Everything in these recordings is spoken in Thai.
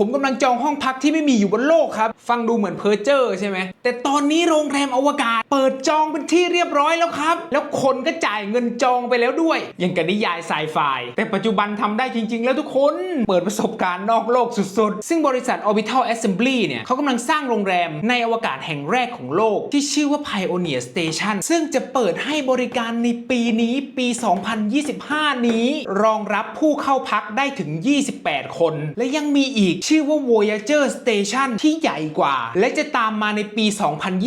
ผมกำลังจองห้องพักที่ไม่มีอยู่บนโลกครับ ฟังดูเหมือนเพอเจอร์ใช่ไหม แต่ตอนนี้โรงแรมอวกาศ เปิดจองเป็นที่เรียบร้อยแล้วครับ แล้วคนก็จ่ายเงินจองไปแล้วด้วย ยังกับนิยายไซไฟ แต่ปัจจุบันทำได้จริง ๆ แล้วทุกคน เปิดประสบการณ์นอกโลกสุดๆ ซึ่งบริษัท Orbital Assembly เนี่ยเขากำลังสร้างโรงแรมในอวกาศแห่งแรกของโลก ที่ชื่อว่า Pioneer Station ซึ่งจะเปิดให้บริการในปีนี้ปี 2025 นี้ รองรับผู้เข้าพักได้ถึง 28 คน และยังมีอีกชื่อว่า Voyager Station ที่ใหญ่กว่า และจะตามมาในปี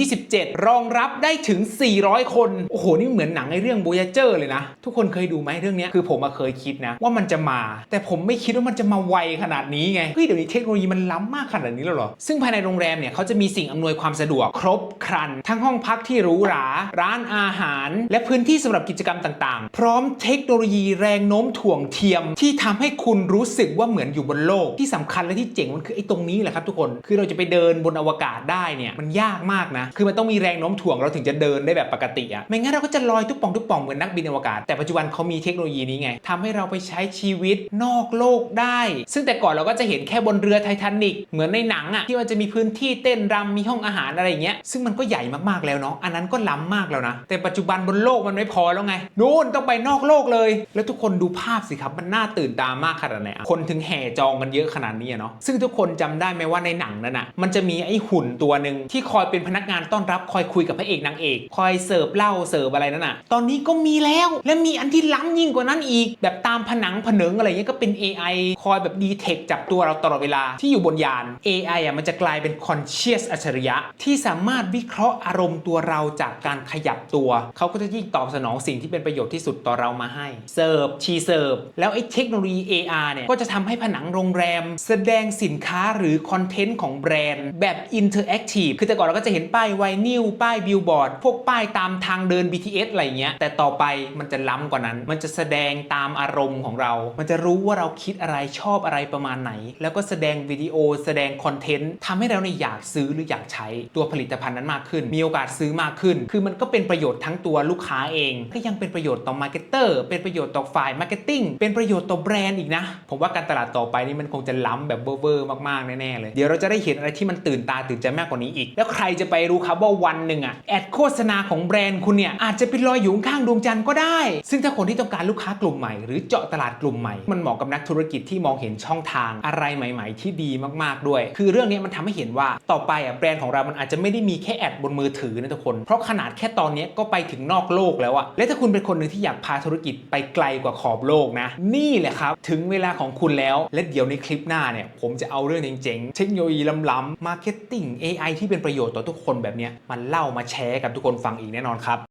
2027 รองรับได้ถึง 400 คน โอ้โห นี่เหมือนหนังในเรื่อง Voyager เลยนะ ทุกคนเคยดูไหมเรื่องนี้คือผมมาเคยคิดนะ ว่ามันจะมา แต่ผมไม่คิดว่ามันจะมาไวขนาดนี้ไงเฮ้ยเดี๋ยวนี้เทคโนโลยีมันล้ำมากขนาดนี้แล้วเหรอ ซึ่งภายในโรงแรมเนี่ยเขาจะมีสิ่งอำนวยความสะดวก ครบครัน ทั้งห้องพักที่หรูหรา ร้านอาหาร และพื้นที่สำหรับกิจกรรมต่างๆ พร้อมเทคโนโลยีแรงโน้มถ่วงเทียม ที่ทำให้คุณรู้สึกว่าเหมือนอยู่บนโลกที่สำคัญและที่เจ๋งมันคือไอ้ตรงนี้แหละครับทุกคน คือเราจะไปเดินบนอวกาศได้เนี่ยมันยากมากนะ คือมันต้องมีแรงโน้มถ่วงเราถึงจะเดินได้แบบปกติอะไม่งั้นเราก็จะลอยตุ๊บป่องตุ๊บป่องเหมือนนักบินอวกาศ แต่ปัจจุบันเขามีเทคโนโลยีนี้ไงทำให้เราไปใช้ชีวิตนอกโลกได้ ซึ่งแต่ก่อนเราก็จะเห็นแค่บนเรือไททานิกเหมือนในหนังอะที่มันจะมีพื้นที่เต้นรำมีห้องอาหารอะไรอย่างเงี้ย ซึ่งมันก็ใหญ่มากๆแล้วเนาะ อันนั้นก็ล้ำมากแล้วนะ แต่ปัจจุบันบนโลกมันไม่พอแล้วไง นู่นต้องไปนอกโลกเลย แล้วทุกคนดูภาพสิครับ มันน่าตื่นตามากขนาดไหนคนถึงแห่จองกันเยอะขนาดนี้เนาะซึ่งทุกคนจำได้ไหมว่าในหนังนั้นอะมันจะมีไอ้หุ่นตัวหนึ่งที่คอยเป็นพนักงานต้อนรับคอยคุยกับพระเอกนางเอก คอยเสิร์ฟเหล้าเสิร์ฟอะไรนั่นอะตอนนี้ก็มีแล้วและมีอันที่ล้ำยิ่งกว่านั้นอีก แบบตามผนังผนึงอะไรเงี้ยก็เป็น AI คอยแบบดีเทคจับตัวเราตลอดเวลาที่อยู่บนยาน AI อะมันจะกลายเป็น conscious อัจฉริยะ ที่สามารถวิเคราะห์อารมณ์ตัวเราจากการขยับตัว เขาก็จะยิ่งตอบสนองสิ่งที่เป็นประโยชน์ที่สุดต่อเรามาให้เสิร์ฟชีเสิร์ฟแล้วไอ้เทคโนโลยี AR เนี่ยก็จะทำให้ผนังโรงแรม แสดงสินค้าหรือคอนเทนต์ของแบรนด์ แบบอินเทอร์แอคทีฟคือแต่ก่อนเราก็จะเห็นป้ายไวนิลป้ายบิลบอร์ดพวกป้ายตามทางเดิน BTS อะไรเงี้ยแต่ต่อไปมันจะล้ำกว่านั้น มันจะแสดงตามอารมณ์ของเรา มันจะรู้ว่าเราคิดอะไรชอบอะไรประมาณไหน แล้วก็แสดงวิดีโอ แสดงคอนเทนต์ทำให้เราเนี่ยอยากซื้อหรืออยากใช้ตัวผลิตภัณฑ์นั้นมากขึ้น มีโอกาสซื้อมากขึ้น คือมันก็เป็นประโยชน์ทั้งตัวลูกค้าเอง ก็ยังเป็นประโยชน์ต่อมาร์เก็ตเตอร์เป็นประโยชน์ต่อฝ่ายมาร์เก็ตติ้งเป็นประโยชน์ต่อแบรนด์อีกนะ ผมว่าการตลาดต่อไปนี่มันคงจะล้ำแบบเวอร์มากๆแน่ๆเลย เดี๋ยวเราจะได้เห็นอะไรที่มันตื่นตาตื่นใจมากกว่านี้อีก แล้วใครจะไปรู้ครับว่าวันหนึ่งอะแอดโฆษณาของแบรนด์คุณเนี่ยอาจจะไปลอยอยู่ข้างดวงจันทร์ก็ได้ ซึ่งถ้าคนที่ต้องการลูกค้ากลุ่มใหม่หรือเจาะตลาดกลุ่มใหม่ มันเหมาะกับนักธุรกิจที่มองเห็นช่องทางอะไรใหม่ ๆ ที่ดีมากๆด้วย คือเรื่องนี้มันทำให้เห็นว่าต่อไปอะแบรนด์ของเรามันอาจจะไม่ได้มีแค่แอดบนมือถือนะทุกคน เพราะขนาดแค่ตอนนี้ก็ไปถึงนอกโลกแล้วอะและถ้าคุณเป็นคนหนึ่งที่อยากพาธุรกิจไปไกลกว่าขอบโลกนะ นี่แหละครับ ถึงเวลาของคุณแล้ว และเดี๋ยวในคลิปหน้าเนี่ยผมจะเอาเรื่องเจ๋งๆ เทคโนโลยีล้ำๆมาร์เก็ตติ้ง AI ที่เป็นประโยชน์ต่อทุกคนแบบนี้มันเล่ามาแชร์กับทุกคนฟังอีกแน่นอนครับ